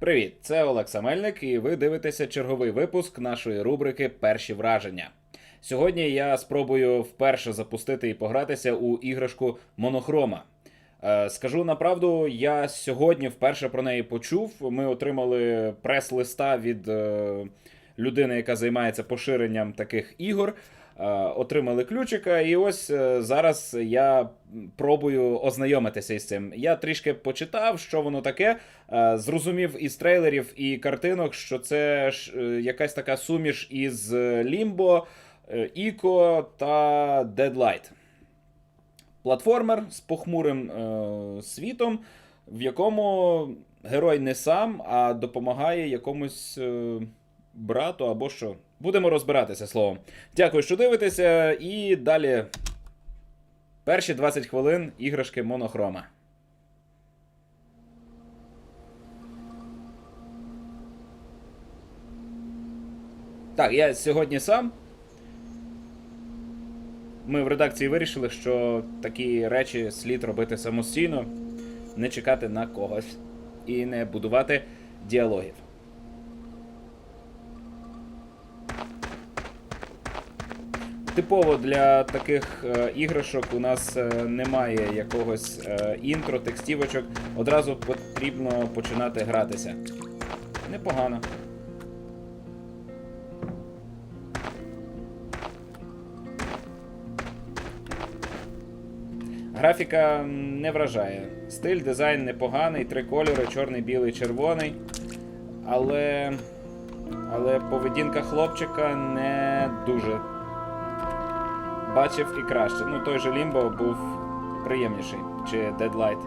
Привіт, це Олекса Мельник, і ви дивитеся черговий випуск нашої рубрики Перші враження. Сьогодні я спробую вперше запустити і погратися у іграшку Монохрома. Е, Скажу направду, я сьогодні вперше про неї почув. Ми отримали прес-листа від е, людини, яка займається поширенням таких ігор. Е, Отримали ключика, і ось е, зараз я пробую ознайомитися із цим. Я трішки почитав, що воно таке. е, Зрозумів із трейлерів і картинок, що це якась така суміш із е, Ico та Deadlight. Платформер з похмурим е, світом, в якому герой не сам, а допомагає якомусь е, брату або що. Будемо розбиратися словом. Дякую, що дивитеся, і далі перші 20 хвилин іграшки монохрома. Так, я сьогодні сам. Ми в редакції вирішили, що такі речі слід робити самостійно, не чекати на когось і не будувати діалогів. Типово для таких е, іграшок у нас е, немає якогось е, інтро, текстівочок. Одразу потрібно починати гратися. Непогано. Графіка не вражає. Стиль, дизайн непоганий, три кольори: чорний, білий, червоний. Але. Але поведінка хлопчика не дуже. Бачив і краще. Ну, той же Лімбо був приємніший. Чи Deadlight.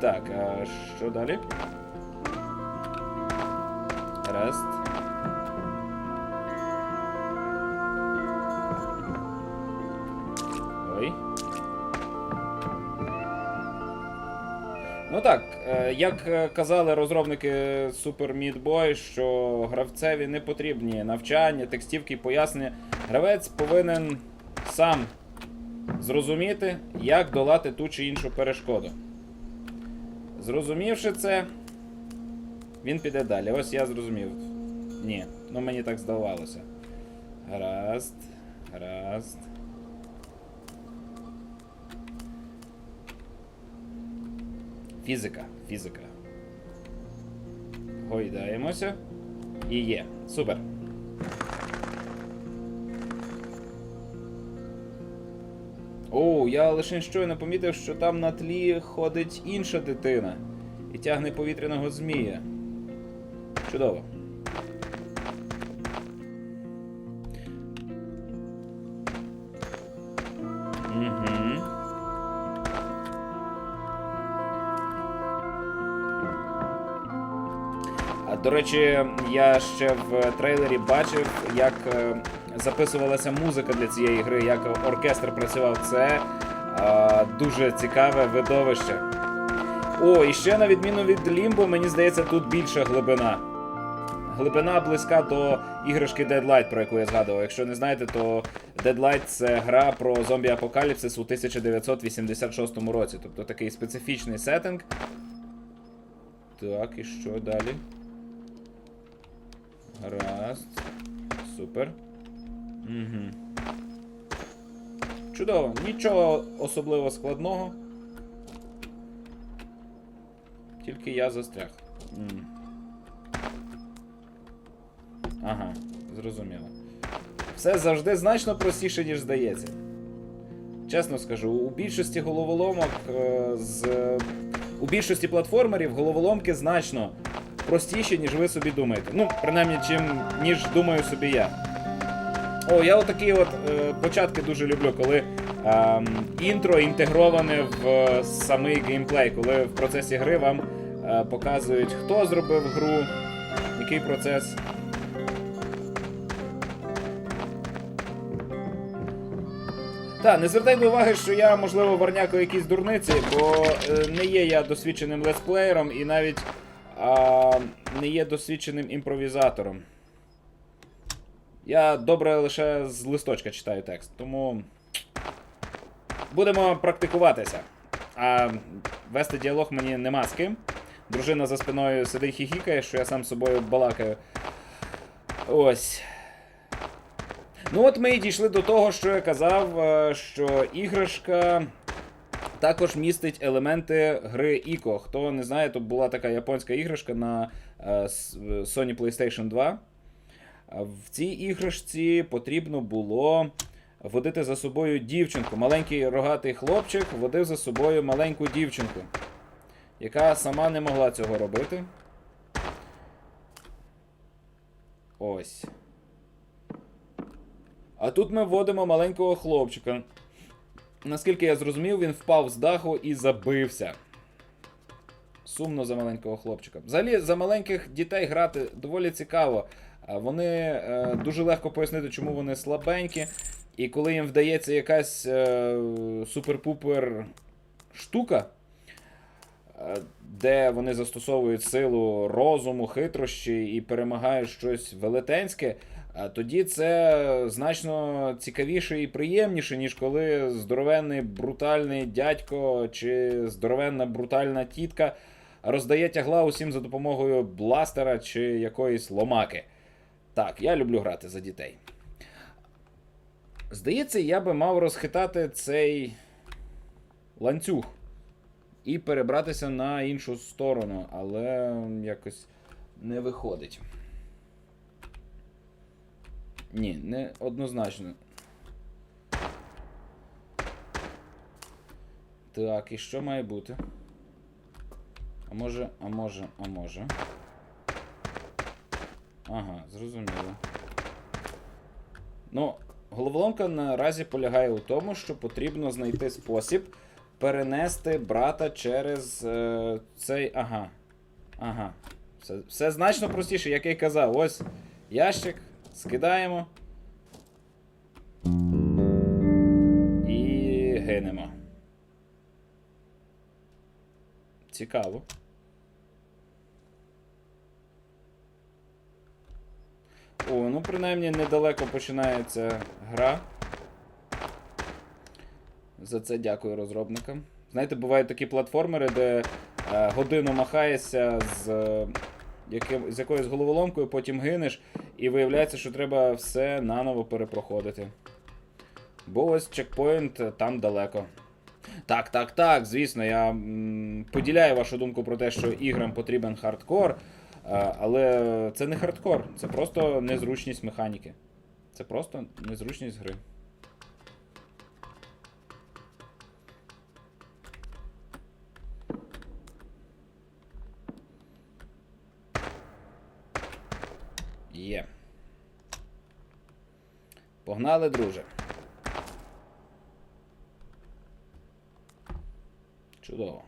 Так, а що далі? Рест. Ой. Ну так, е, як е, казали розробники Super Meat Boy, що гравцеві не потрібні навчання, текстівки і пояснення. Гравець повинен сам зрозуміти, як долати ту чи іншу перешкоду. Зрозумівши це, він піде далі. Ось я зрозумів. Ні, ну мені так здавалося. Гаразд, гаразд. Фізика, фізика. Гойдаємося. І є. Супер. О, я лише щойно помітив, що там на тлі ходить інша дитина і тягне повітряного змія. Чудово. А, До речі, я ще в трейлері бачив, як е, записувалася музика для цієї гри, як оркестр працював. Це е, дуже цікаве видовище. О, і ще на відміну від Limbo, мені здається, тут більша глибина. Глибина близька до іграшки Deadlight, про яку я згадував. Якщо не знаєте, то Deadlight це гра про зомбі-апокаліпсис у 1986 році. Тобто такий специфічний сеттинг. Так, і що далі? Гаразд. Супер. Угу. Чудово. Нічого особливо складного. Тільки я застряг. М. Ага, зрозуміло. Все завжди значно простіше, ніж здається. Чесно скажу, у більшості головоломок е, з. У більшості платформерів головоломки значно простіші, ніж ви собі думаєте. Ну, принаймні, чим, ніж думаю собі я. О, я отакі от е, початки дуже люблю, коли е, інтро інтегроване в е, самий геймплей, коли в процесі гри вам е, показують, хто зробив гру, який процес. Так, не звертайте уваги, що я, можливо, варняку якісь дурниці, бо е, не є я досвідченим летсплеєром і навіть а, не є досвідченим імпровізатором. Я добре лише з листочка читаю текст, тому будемо практикуватися. А вести діалог мені нема з ким. дружина за спиною сидить хіхікає, що я сам собою балакаю. Ось. Ну от ми і дійшли до того, що я казав, е, що іграшка також містить елементи гри Іко. Хто не знає, то була така японська іграшка на е, Sony PlayStation 2. В цій іграшці потрібно було водити за собою дівчинку. Маленький рогатий хлопчик водив за собою маленьку дівчинку, яка сама не могла цього робити. Ось. А тут ми вводимо маленького хлопчика. Наскільки я зрозумів, він впав з даху і забився. Сумно за маленького хлопчика. Взагалі, за маленьких дітей грати доволі цікаво. Вони е, дуже легко пояснити, чому вони слабенькі. І коли їм вдається якась е, супер-пупер штука, е, де вони застосовують силу розуму, хитрощі і перемагають щось велетенське, тоді це значно цікавіше і приємніше, ніж коли здоровенний брутальний дядько чи здоровенна брутальна тітка роздає тягла усім за допомогою бластера чи якоїсь ломаки. Так, я люблю грати за дітей. Здається, я би мав розхитати цей ланцюг і перебратися на іншу сторону, але якось не виходить. Ні, не однозначно. Так, і що має бути? А може, а може, а може. Ага, зрозуміло. Ну, головоломка наразі полягає у тому, що потрібно знайти спосіб перенести брата через е, цей. Ага. Ага. Все, все значно простіше, як я й казав. Ось ящик, скидаємо. І гинемо. Цікаво. О, ну принаймні недалеко починається гра. За це дякую розробникам. Знаєте, бувають такі платформери, де е, годину махаєшся з, е, яким, з якоюсь головоломкою, потім гинеш, і виявляється, що треба все наново перепроходити. Бо ось чекпоінт там далеко. Так, так, так, звісно, я м, поділяю вашу думку про те, що іграм потрібен хардкор. Е, Але це не хардкор, це просто незручність механіки. Це просто незручність гри. Є. Погнали, друже. Чудово.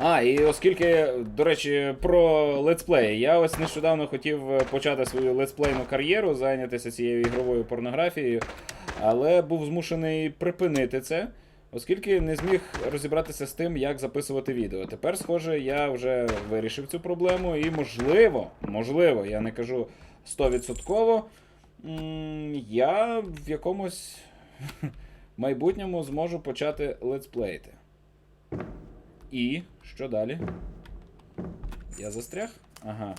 А, і оскільки, до речі, про летсплеї. Я ось нещодавно хотів е, почати свою летсплейну кар'єру, зайнятися цією ігровою порнографією, але був змушений припинити це, оскільки не зміг розібратися з тим, як записувати відео. Тепер, схоже, я вже вирішив цю проблему, і можливо, можливо, я не кажу 100%, я в якомусь майбутньому зможу почати летсплеїти. І що далі? Я застряг? Ага.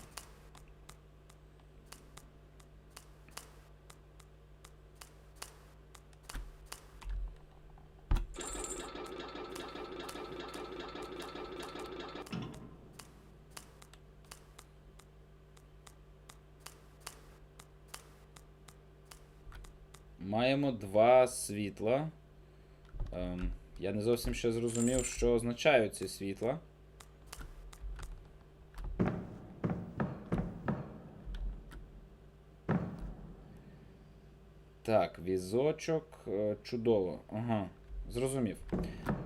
Маємо два світла. Ем, я не зовсім ще зрозумів, що означають ці світла. Так, візочок. е, Чудово. Ага, зрозумів.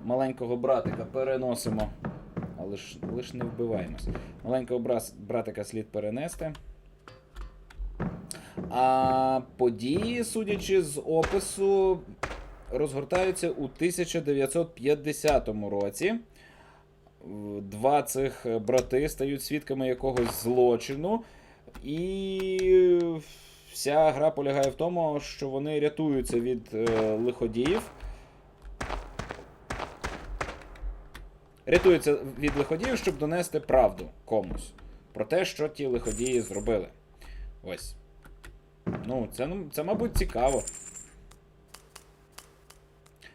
Маленького братика переносимо. Але ж, лиш не вбиваємось. Маленького братика слід перенести. А події, судячи з опису, розгортаються у 1950 році. Два цих брати стають свідками якогось злочину. І вся гра полягає в тому, що вони рятуються від е, лиходіїв. Рятуються від лиходіїв, щоб донести правду комусь про те, що ті лиходії зробили. Ось. Ну, це, це мабуть, цікаво.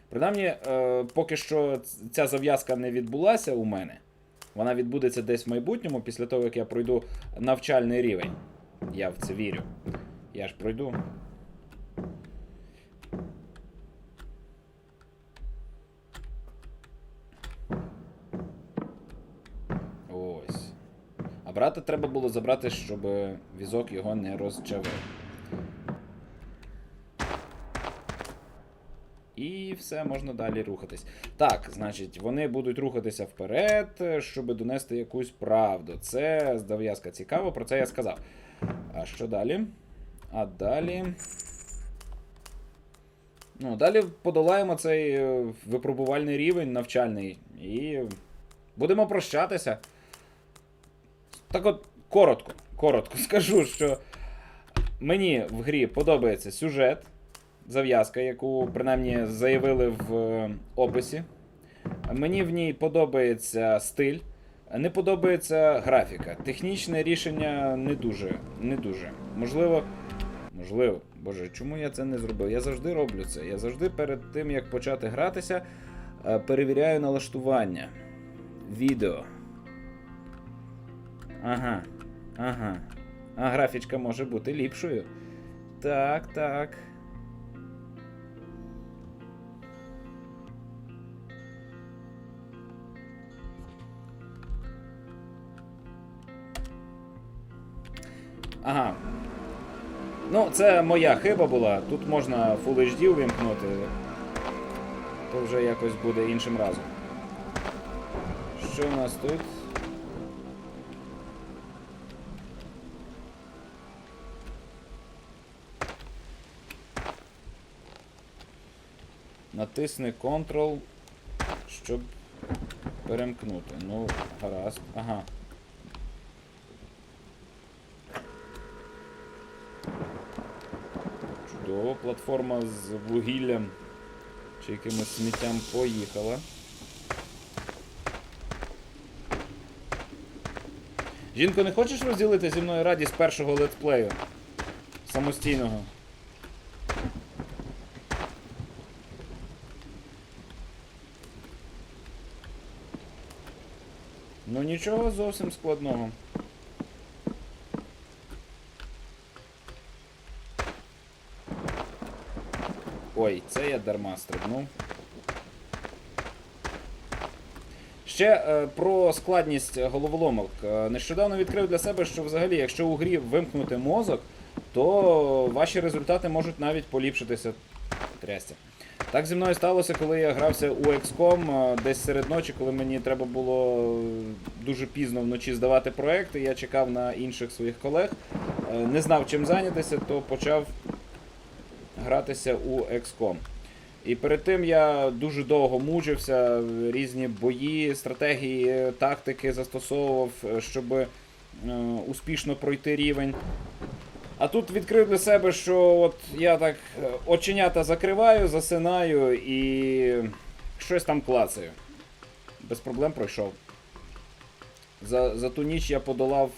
Принаймні, е, поки що ця зав'язка не відбулася у мене. Вона відбудеться десь в майбутньому, після того, як я пройду навчальний рівень. Я в це вірю. Я ж пройду. Ось. А брата треба було забрати, щоб візок його не розчавив. І все, можна далі рухатись. Так, значить, вони будуть рухатися вперед, щоб донести якусь правду. Це зав'язка цікаво, про це я сказав. А що далі? А далі. Ну, далі подолаємо цей е, випробувальний рівень навчальний. І будемо прощатися. Так от, коротко, коротко скажу, що мені в грі подобається сюжет, зав'язка, яку принаймні заявили в е, описі. Мені в ній подобається стиль, не подобається графіка. Технічне рішення не дуже. Не дуже. Можливо. Можливо, боже, чому я це не зробив? Я завжди роблю це. Я завжди перед тим, як почати гратися, е, перевіряю налаштування. Відео. Ага. Ага. А графічка може бути ліпшою. Так, так. Ага. Ну, це моя хиба була. Тут можна Full HD увімкнути. То вже якось буде іншим разом. Що у нас тут? Натисни Ctrl, щоб перемкнути. Ну, гаразд. Ага. Чудово, платформа з вугіллям чи якимось сміттям поїхала. Жінко, не хочеш розділити зі мною радість першого летсплею? Самостійного. Ну нічого зовсім складного. Ой, це я дарма стрибнув. Ще е, про складність головоломок. Е, нещодавно відкрив для себе, що взагалі, якщо у грі вимкнути мозок, то ваші результати можуть навіть поліпшитися. Трястя. Так зі мною сталося, коли я грався у XCOM е, десь серед ночі, коли мені треба було е, дуже пізно вночі здавати проекти, я чекав на інших своїх колег, не знав чим зайнятися, то почав гратися у XCOM. І перед тим я дуже довго мучився, різні бої, стратегії, тактики застосовував, е, щоб е, успішно пройти рівень. А тут відкрив для себе, що от я так е, оченята закриваю, засинаю і щось там клацаю. Без проблем пройшов. За, за ту ніч я подолав.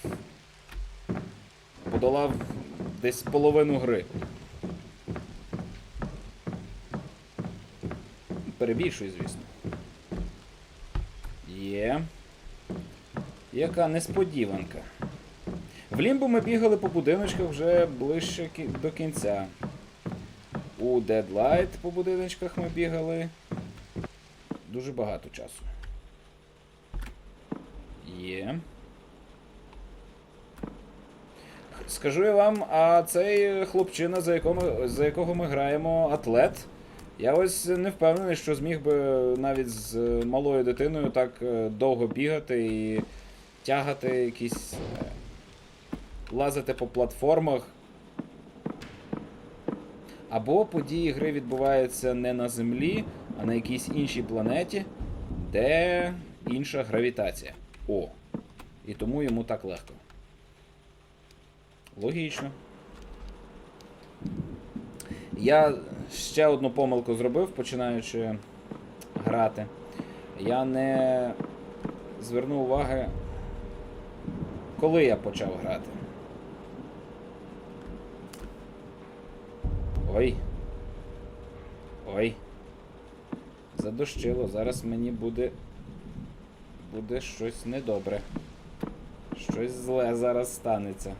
Подолав десь половину гри. Перебільшую, звісно. Є. Яка несподіванка. В лімбу ми бігали по будиночках вже ближче до кінця. У Deadlight по будиночках ми бігали. Дуже багато часу. Є. Скажу я вам, а цей хлопчина, за, якому, за якого ми граємо, атлет. Я ось не впевнений, що зміг би навіть з е, малою дитиною так е, довго бігати і тягати якісь. е, лазити по платформах. Або події гри відбуваються не на Землі, а на якійсь іншій планеті, де інша гравітація. О. І тому йому так легко. Логічно. Я ще одну помилку зробив, починаючи грати. Я не зверну уваги, коли я почав грати. Ой. Ой. Задощило. Зараз мені буде. Буде щось недобре. Щось зле зараз станеться.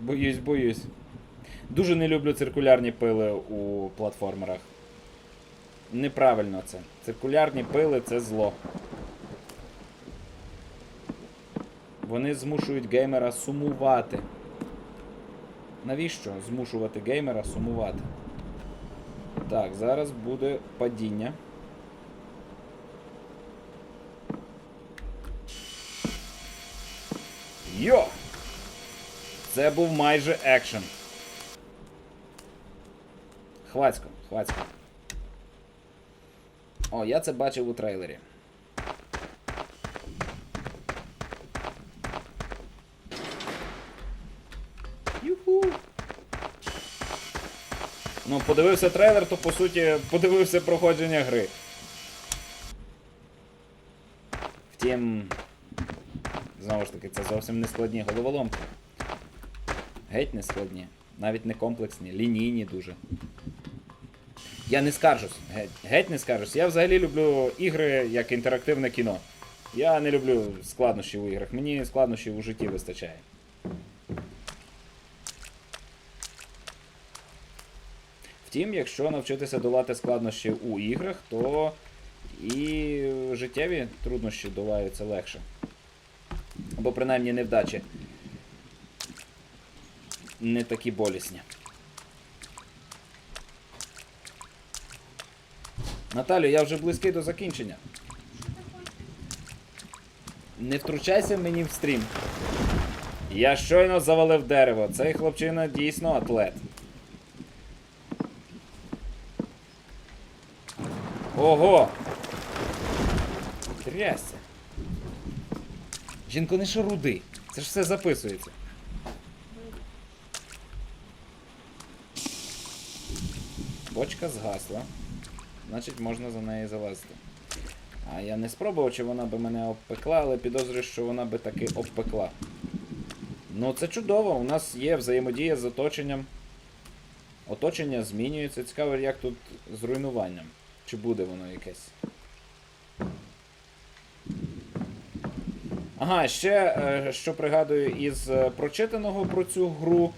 Боюсь, боюсь. Дуже не люблю циркулярні пили у платформерах. Неправильно це. Циркулярні пили це зло. Вони змушують геймера сумувати. Навіщо змушувати геймера сумувати? Так, зараз буде падіння. Йо! Це був майже екшен. Хвацько, хвацько. О, я це бачив у трейлері. Юху. Ну, подивився трейлер, то по суті подивився проходження гри. Втім, знову ж таки, це зовсім не складні головоломки. Геть не складні. Навіть не комплексні, лінійні дуже. Я не скаржусь. Геть, геть не скаржусь. Я взагалі люблю ігри як інтерактивне кіно. Я не люблю складнощів у іграх. Мені складнощів у житті вистачає. Втім, якщо навчитися долати складнощі у іграх, то і життєві труднощі долаються легше. Або принаймні невдачі. Не такі болісні. Наталю, я вже близький до закінчення. Не втручайся мені в стрім. Я щойно завалив дерево. Цей хлопчина дійсно атлет. Ого! Трясся. Жінко, не шаруди. Це ж все записується. Бочка згасла. Значить, можна за неї залазити. А я не спробував, чи вона би мене обпекла, але підозрюю, що вона би таки обпекла. Ну, це чудово, у нас є взаємодія з оточенням. Оточення змінюється. Цікаво, як тут з руйнуванням. Чи буде воно якесь? Ага, ще е, що пригадую із е, прочитаного про цю гру,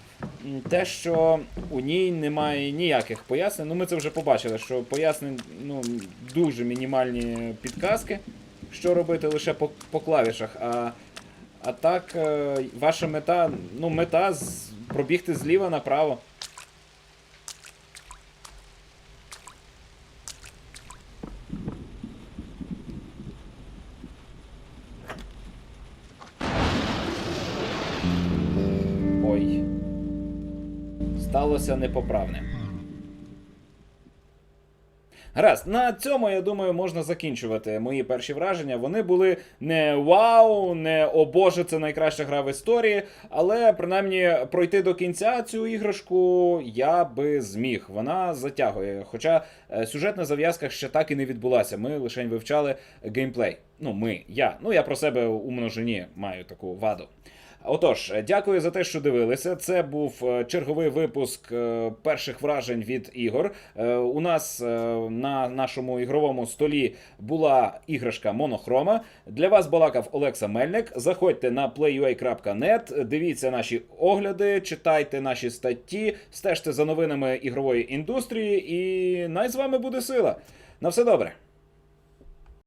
те, що у ній немає ніяких пояснень. Ну, ми це вже побачили, що пояснень ну, дуже мінімальні підказки, що робити лише по, по клавішах. А, а так, е, ваша мета, ну, мета пробігти зліва направо. Сталося непоправне. Гаразд, на цьому, я думаю, можна закінчувати мої перші враження. Вони були не вау, не о боже, це найкраща гра в історії. Але принаймні пройти до кінця цю іграшку я би зміг. Вона затягує. Хоча е, сюжетна зав'язка ще так і не відбулася. Ми лише вивчали геймплей. Ну, ми, я. Ну, я про себе у множині маю таку ваду. Отож, дякую за те, що дивилися. Це був е, черговий випуск е, перших вражень від ігор. Е, У нас на нашому ігровому столі була іграшка Монохрома. Для вас балакав Олекса Мельник. Заходьте на playua.net, дивіться наші огляди, читайте наші статті, стежте за новинами ігрової індустрії, і най з вами буде сила. На все добре.